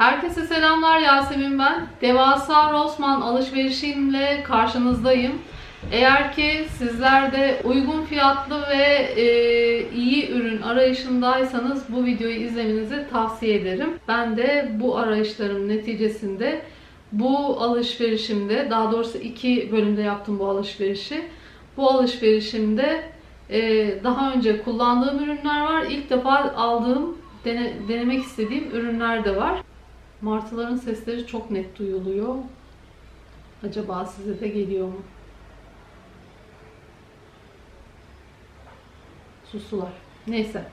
Herkese selamlar Yasemin ben. Devasa Rossmann alışverişimle karşınızdayım. Eğer ki sizler de uygun fiyatlı ve e, iyi ürün arayışındaysanız bu videoyu izlemenizi tavsiye ederim. Ben de bu arayışlarım neticesinde bu alışverişimde, daha doğrusu iki bölümde yaptım bu alışverişi. Bu alışverişimde e, daha önce kullandığım ürünler var. İlk defa aldığım, dene- denemek istediğim ürünler de var. Martıların sesleri çok net duyuluyor. Acaba size de geliyor mu? Sustular. Neyse.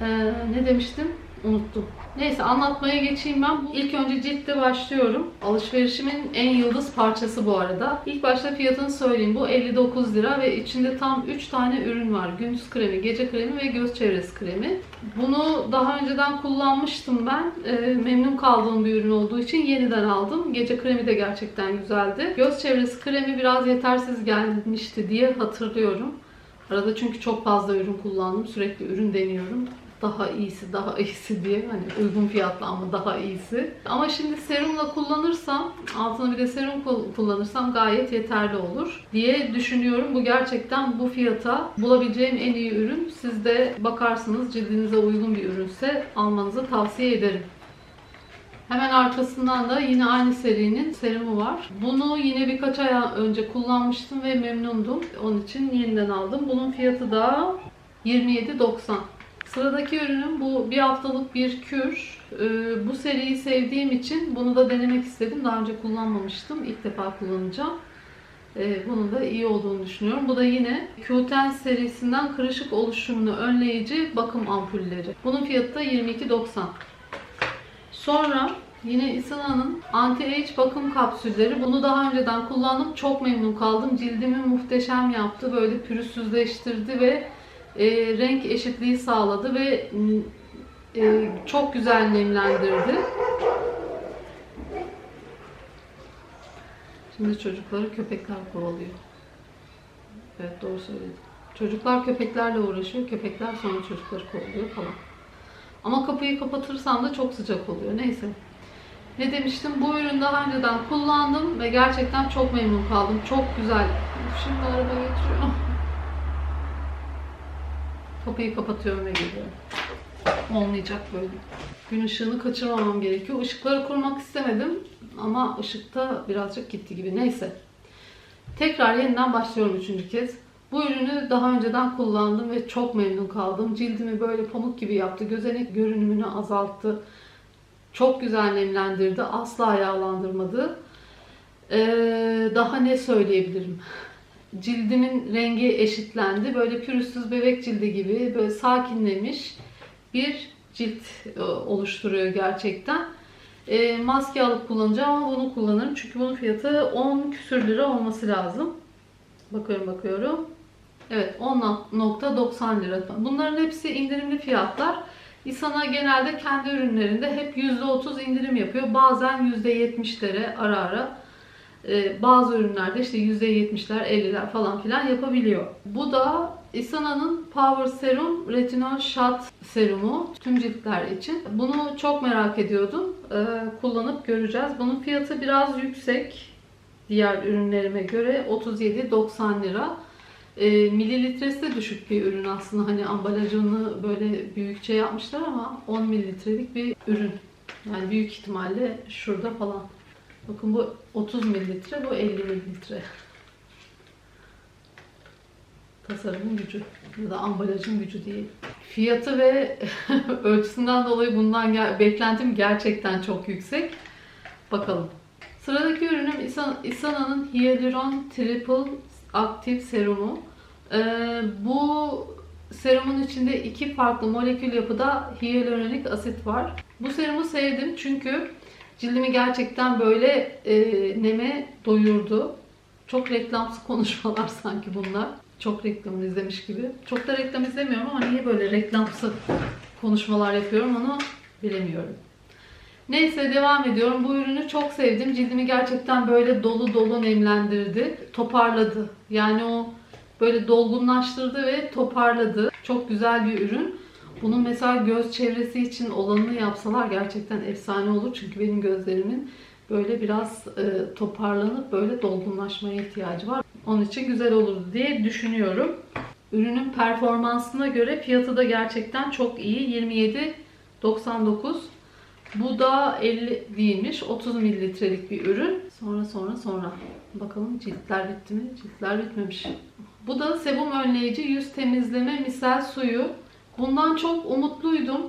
Ee, ne demiştim? Unuttum. Neyse anlatmaya geçeyim ben. İlk önce ciltte başlıyorum. Alışverişimin en yıldız parçası bu arada. İlk başta fiyatını söyleyeyim. Bu 59 lira ve içinde tam 3 tane ürün var. Gündüz kremi, gece kremi ve göz çevresi kremi. Bunu daha önceden kullanmıştım ben. Ee, memnun kaldığım bir ürün olduğu için yeniden aldım. Gece kremi de gerçekten güzeldi. Göz çevresi kremi biraz yetersiz gelmişti diye hatırlıyorum. Arada çünkü çok fazla ürün kullandım. Sürekli ürün deniyorum. Daha iyisi, daha iyisi diye. Hani uygun fiyatlı ama daha iyisi. Ama şimdi serumla kullanırsam, altına bir de serum kul- kullanırsam gayet yeterli olur diye düşünüyorum. Bu gerçekten bu fiyata bulabileceğim en iyi ürün. Siz de bakarsınız cildinize uygun bir ürünse almanızı tavsiye ederim. Hemen arkasından da yine aynı serinin serumu var. Bunu yine birkaç ay önce kullanmıştım ve memnundum. Onun için yeniden aldım. Bunun fiyatı da 27.90. Sıradaki ürünüm bu bir haftalık bir kür. Ee, bu seriyi sevdiğim için bunu da denemek istedim. Daha önce kullanmamıştım. İlk defa kullanacağım. Ee, bunun da iyi olduğunu düşünüyorum. Bu da yine Q10 serisinden kırışık oluşumunu önleyici bakım ampulleri. Bunun fiyatı da 22.90. Sonra yine Isana'nın anti-age bakım kapsülleri. Bunu daha önceden kullandım. Çok memnun kaldım. Cildimi muhteşem yaptı. Böyle pürüzsüzleştirdi ve e, renk eşitliği sağladı ve e, çok güzel nemlendirdi. Şimdi çocukları köpekler kovalıyor. Evet doğru söyledim. Çocuklar köpeklerle uğraşıyor. Köpekler sonra çocukları kovalıyor falan. Ama kapıyı kapatırsam da çok sıcak oluyor. Neyse. Ne demiştim? Bu ürünü daha önceden kullandım ve gerçekten çok memnun kaldım. Çok güzel. Şimdi araba geçiyor. Kapıyı kapatıyorum ve geliyorum. Olmayacak böyle. Gün ışığını kaçırmamam gerekiyor. Işıkları kurmak istemedim ama ışıkta birazcık gitti gibi. Neyse. Tekrar yeniden başlıyorum üçüncü kez. Bu ürünü daha önceden kullandım ve çok memnun kaldım. Cildimi böyle pamuk gibi yaptı. Gözenek görünümünü azalttı. Çok güzel nemlendirdi. Asla yağlandırmadı. Ee, daha ne söyleyebilirim? Cildimin rengi eşitlendi. Böyle pürüzsüz bebek cildi gibi böyle sakinlemiş bir cilt e, oluşturuyor gerçekten. E, maske alıp kullanacağım ama bunu kullanırım. Çünkü bunun fiyatı 10 küsür lira olması lazım. Bakıyorum bakıyorum. Evet 10.90 lira. Bunların hepsi indirimli fiyatlar. İsana genelde kendi ürünlerinde hep %30 indirim yapıyor. Bazen %70'lere ara ara. Ee, bazı ürünlerde işte %70'ler 50'ler falan filan yapabiliyor. Bu da Isana'nın Power Serum Retinol Shot serumu tüm ciltler için. Bunu çok merak ediyordum. Ee, kullanıp göreceğiz. Bunun fiyatı biraz yüksek diğer ürünlerime göre 37.90 lira. E, mililitresi de düşük bir ürün aslında. Hani ambalajını böyle büyükçe yapmışlar ama 10 mililitrelik bir ürün. Yani büyük ihtimalle şurada falan. Bakın bu 30 mililitre, bu 50 mililitre. Tasarımın gücü ya da ambalajın gücü değil. Fiyatı ve ölçüsünden dolayı bundan gel- beklentim gerçekten çok yüksek. Bakalım. Sıradaki ürünüm Isan- Isana'nın Hyaluron Triple Aktif Serumu. Ee, bu serumun içinde iki farklı molekül yapıda hyaluronik asit var. Bu serumu sevdim çünkü cildimi gerçekten böyle e, neme doyurdu. Çok reklamsız konuşmalar sanki bunlar. Çok reklam izlemiş gibi. Çok da reklam izlemiyorum ama niye böyle reklamsız konuşmalar yapıyorum onu bilemiyorum. Neyse devam ediyorum. Bu ürünü çok sevdim. Cildimi gerçekten böyle dolu dolu nemlendirdi. Toparladı. Yani o böyle dolgunlaştırdı ve toparladı. Çok güzel bir ürün. Bunun mesela göz çevresi için olanını yapsalar gerçekten efsane olur. Çünkü benim gözlerimin böyle biraz e, toparlanıp böyle dolgunlaşmaya ihtiyacı var. Onun için güzel olurdu diye düşünüyorum. Ürünün performansına göre fiyatı da gerçekten çok iyi. 27.99. Bu da 50 değilmiş. 30 mililitrelik bir ürün. Sonra sonra sonra. Bakalım ciltler bitti mi? Ciltler bitmemiş. Bu da sebum önleyici yüz temizleme misel suyu. Bundan çok umutluydum.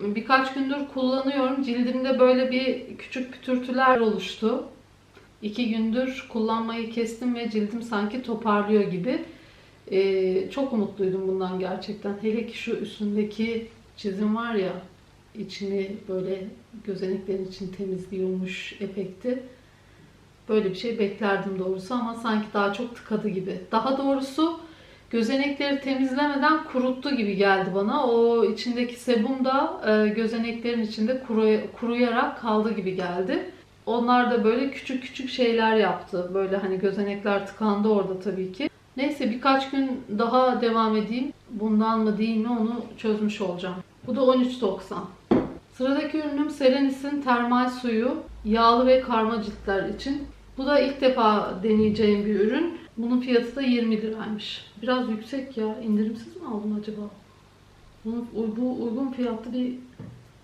Birkaç gündür kullanıyorum. Cildimde böyle bir küçük pütürtüler oluştu. İki gündür kullanmayı kestim ve cildim sanki toparlıyor gibi. Ee, çok umutluydum bundan gerçekten. Hele ki şu üstündeki çizim var ya, içini böyle gözeneklerin için temizliyormuş efekti. Böyle bir şey beklerdim doğrusu ama sanki daha çok tıkadı gibi. Daha doğrusu gözenekleri temizlemeden kuruttu gibi geldi bana. O içindeki sebum da e, gözeneklerin içinde kuru, kuruyarak kaldı gibi geldi. Onlar da böyle küçük küçük şeyler yaptı. Böyle hani gözenekler tıkandı orada tabii ki. Neyse birkaç gün daha devam edeyim. Bundan mı değil mi onu çözmüş olacağım. Bu da 13.90. Sıradaki ürünüm Selenis'in termal suyu. Yağlı ve karma ciltler için. Bu da ilk defa deneyeceğim bir ürün. Bunun fiyatı da 20 liraymış. Biraz yüksek ya. İndirimsiz mi aldım acaba? Bunun, bu uygun fiyatlı bir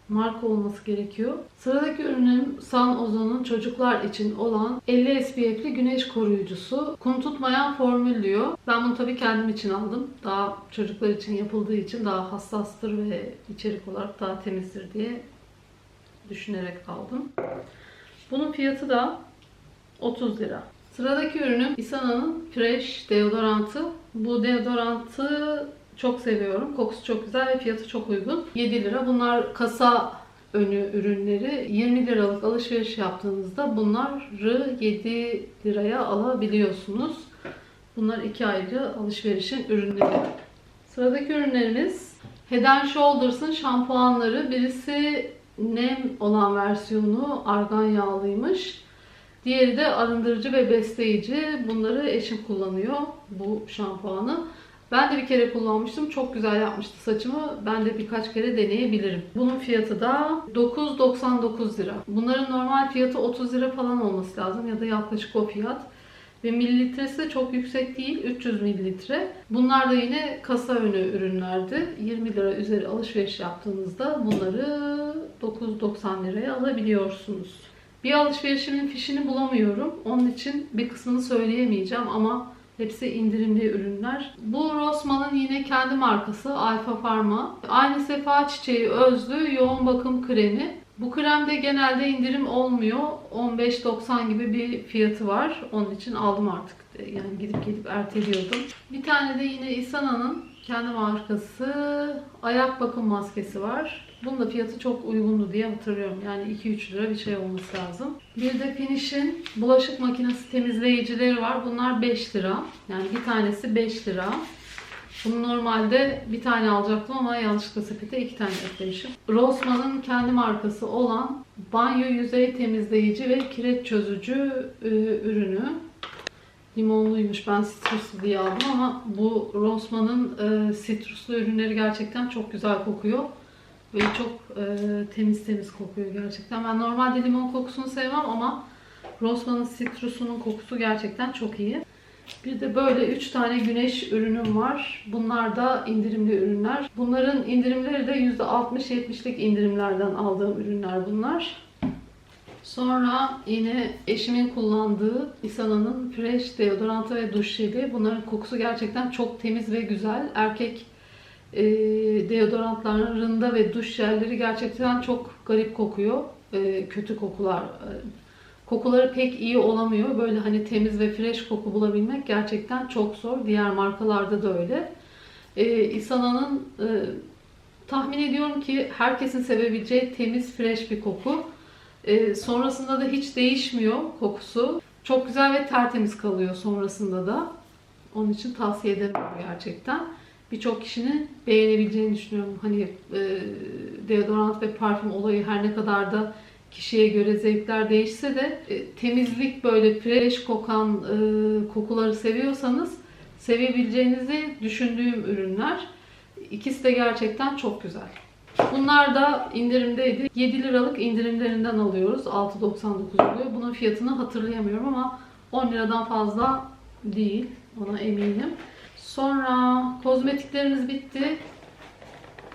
marka olması gerekiyor. Sıradaki ürünüm Sun Ozo'nun çocuklar için olan 50 SPF'li güneş koruyucusu. Kum tutmayan formül diyor. Ben bunu tabii kendim için aldım. Daha çocuklar için yapıldığı için daha hassastır ve içerik olarak daha temizdir diye düşünerek aldım. Bunun fiyatı da 30 lira. Sıradaki ürünüm Isana'nın Fresh deodorantı. Bu deodorantı çok seviyorum. Kokusu çok güzel ve fiyatı çok uygun. 7 lira. Bunlar kasa önü ürünleri. 20 liralık alışveriş yaptığınızda bunları 7 liraya alabiliyorsunuz. Bunlar iki ayrı alışverişin ürünleri. Sıradaki ürünlerimiz Head and Shoulders'ın şampuanları. Birisi nem olan versiyonu argan yağlıymış. Diğeri de arındırıcı ve besleyici. Bunları eşim kullanıyor bu şampuanı. Ben de bir kere kullanmıştım. Çok güzel yapmıştı saçımı. Ben de birkaç kere deneyebilirim. Bunun fiyatı da 9.99 lira. Bunların normal fiyatı 30 lira falan olması lazım ya da yaklaşık o fiyat. Ve mililitresi de çok yüksek değil. 300 mililitre. Bunlar da yine kasa önü ürünlerdi. 20 lira üzeri alışveriş yaptığınızda bunları 9.90 liraya alabiliyorsunuz. Bir alışverişimin fişini bulamıyorum. Onun için bir kısmını söyleyemeyeceğim ama hepsi indirimli ürünler. Bu Rossmann'ın yine kendi markası Alfa Pharma. Aynı sefa çiçeği özlü yoğun bakım kremi. Bu kremde genelde indirim olmuyor. 15.90 gibi bir fiyatı var. Onun için aldım artık. Yani gidip gidip erteliyordum. Bir tane de yine Isana'nın kendi markası ayak bakım maskesi var. Bunun da fiyatı çok uygundu diye hatırlıyorum. Yani 2-3 lira bir şey olması lazım. Bir de Finish'in bulaşık makinesi temizleyicileri var. Bunlar 5 lira. Yani bir tanesi 5 lira. Bunu normalde bir tane alacaktım ama yanlışlıkla sepete iki tane eklemişim. Rossmann'ın kendi markası olan banyo yüzey temizleyici ve kireç çözücü e, ürünü. Limonluymuş. Ben sitruslu diye aldım ama bu Rossmann'ın e, sitruslu ürünleri gerçekten çok güzel kokuyor. Ve çok e, temiz temiz kokuyor gerçekten. Ben normalde limon kokusunu sevmem ama Rossmann'ın sitrusunun kokusu gerçekten çok iyi. Bir de böyle 3 tane güneş ürünüm var. Bunlar da indirimli ürünler. Bunların indirimleri de %60-70'lik indirimlerden aldığım ürünler bunlar. Sonra yine eşimin kullandığı Isana'nın Fresh deodorantı ve duş jeli. Bunların kokusu gerçekten çok temiz ve güzel. Erkek e, deodorantlarında ve duş jelleri gerçekten çok garip kokuyor. E, kötü kokular. Kokuları pek iyi olamıyor. Böyle hani temiz ve fresh koku bulabilmek gerçekten çok zor. Diğer markalarda da öyle. E, Isana'nın e, tahmin ediyorum ki herkesin sevebileceği temiz, fresh bir koku. E, sonrasında da hiç değişmiyor kokusu. Çok güzel ve tertemiz kalıyor sonrasında da. Onun için tavsiye ederim gerçekten birçok kişinin beğenebileceğini düşünüyorum. Hani e, deodorant ve parfüm olayı her ne kadar da kişiye göre zevkler değişse de e, temizlik böyle fresh kokan e, kokuları seviyorsanız sevebileceğinizi düşündüğüm ürünler. İkisi de gerçekten çok güzel. Bunlar da indirimdeydi. 7 liralık indirimlerinden alıyoruz. 6.99 oluyor. Bunun fiyatını hatırlayamıyorum ama 10 liradan fazla değil. Ona eminim. Sonra kozmetiklerimiz bitti.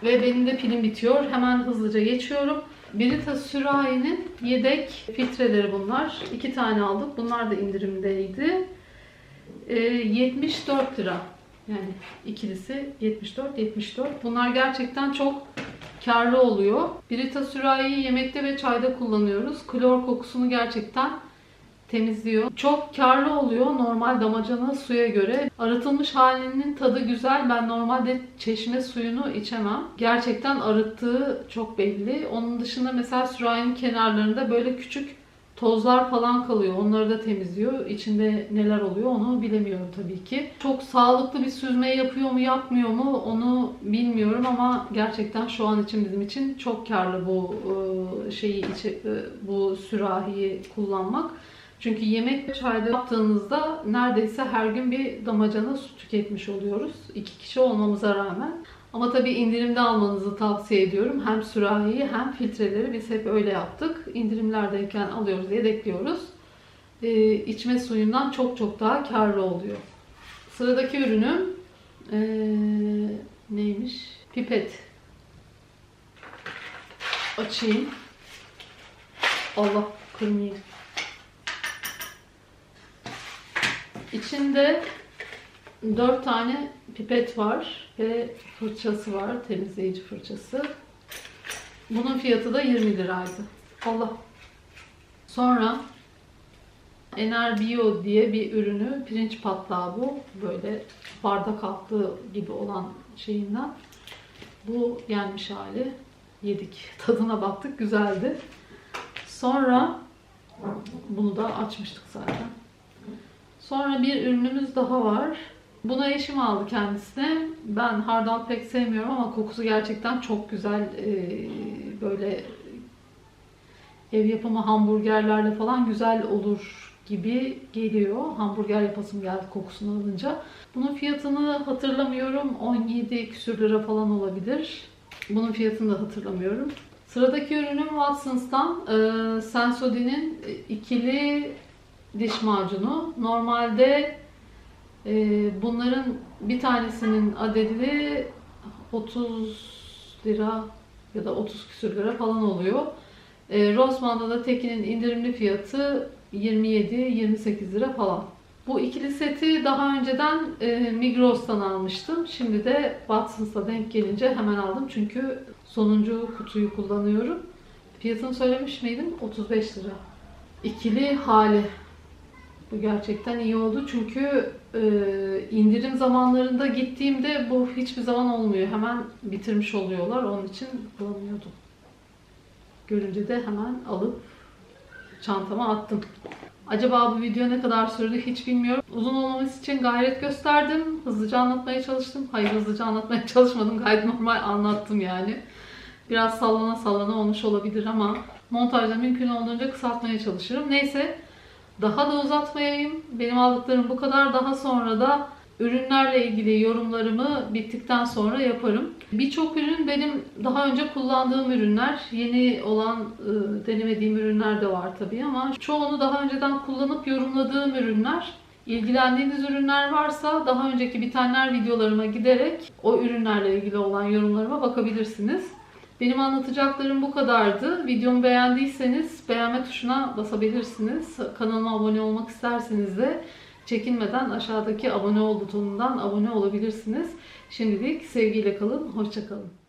Ve benim de pilim bitiyor. Hemen hızlıca geçiyorum. Brita Sürahi'nin yedek filtreleri bunlar. İki tane aldık. Bunlar da indirimdeydi. Ee, 74 lira. Yani ikilisi 74 74. Bunlar gerçekten çok karlı oluyor. Brita Sürahi'yi yemekte ve çayda kullanıyoruz. Klor kokusunu gerçekten temizliyor. Çok karlı oluyor normal damacana suya göre. Arıtılmış halinin tadı güzel. Ben normalde çeşme suyunu içemem. Gerçekten arıttığı çok belli. Onun dışında mesela sürahinin kenarlarında böyle küçük tozlar falan kalıyor. Onları da temizliyor. İçinde neler oluyor onu bilemiyorum tabii ki. Çok sağlıklı bir süzme yapıyor mu yapmıyor mu onu bilmiyorum ama gerçekten şu an için bizim için çok karlı bu e, şeyi e, bu sürahiyi kullanmak. Çünkü yemek ve çayda yaptığınızda neredeyse her gün bir damacana su tüketmiş oluyoruz. İki kişi olmamıza rağmen. Ama tabii indirimde almanızı tavsiye ediyorum. Hem sürahiyi hem filtreleri biz hep öyle yaptık. İndirimlerdeyken alıyoruz, yedekliyoruz. Ee, içme suyundan çok çok daha karlı oluyor. Sıradaki ürünüm ee, neymiş? Pipet. Açayım. Allah kırmayayım. İçinde 4 tane pipet var ve fırçası var, temizleyici fırçası. Bunun fiyatı da 20 liraydı. Allah. Sonra Ener Bio diye bir ürünü, pirinç patlağı bu. Böyle bardak altı gibi olan şeyinden. Bu yenmiş hali. Yedik. Tadına baktık. Güzeldi. Sonra bunu da açmıştık zaten. Sonra bir ürünümüz daha var. Bunu eşim aldı kendisine. Ben hardal pek sevmiyorum ama kokusu gerçekten çok güzel. Ee, böyle ev yapımı hamburgerlerle falan güzel olur gibi geliyor. Hamburger yapasım geldi kokusunu alınca. Bunun fiyatını hatırlamıyorum. 17 küsür lira falan olabilir. Bunun fiyatını da hatırlamıyorum. Sıradaki ürünüm Watsons'tan e, Sensodyne'in ikili diş macunu. Normalde e, bunların bir tanesinin adedi 30 lira ya da 30 küsür lira falan oluyor. E, Rossmann'da da tekinin indirimli fiyatı 27-28 lira falan. Bu ikili seti daha önceden e, Migros'tan almıştım. Şimdi de Watsons'la denk gelince hemen aldım. Çünkü sonuncu kutuyu kullanıyorum. Fiyatını söylemiş miydim? 35 lira. İkili hali. Bu gerçekten iyi oldu çünkü e, indirim zamanlarında gittiğimde bu hiçbir zaman olmuyor. Hemen bitirmiş oluyorlar. Onun için bulamıyordum. Görünce de hemen alıp çantama attım. Acaba bu video ne kadar sürdü hiç bilmiyorum. Uzun olmaması için gayret gösterdim. Hızlıca anlatmaya çalıştım. Hayır hızlıca anlatmaya çalışmadım. Gayet normal anlattım yani. Biraz sallana sallana olmuş olabilir ama montajda mümkün olduğunca kısaltmaya çalışırım. Neyse daha da uzatmayayım. Benim aldıklarım bu kadar. Daha sonra da ürünlerle ilgili yorumlarımı bittikten sonra yaparım. Birçok ürün benim daha önce kullandığım ürünler. Yeni olan e, denemediğim ürünler de var tabii ama çoğunu daha önceden kullanıp yorumladığım ürünler. İlgilendiğiniz ürünler varsa daha önceki bitenler videolarıma giderek o ürünlerle ilgili olan yorumlarıma bakabilirsiniz. Benim anlatacaklarım bu kadardı. Videomu beğendiyseniz beğenme tuşuna basabilirsiniz. Kanalıma abone olmak isterseniz de çekinmeden aşağıdaki abone ol butonundan abone olabilirsiniz. Şimdilik sevgiyle kalın, hoşça kalın.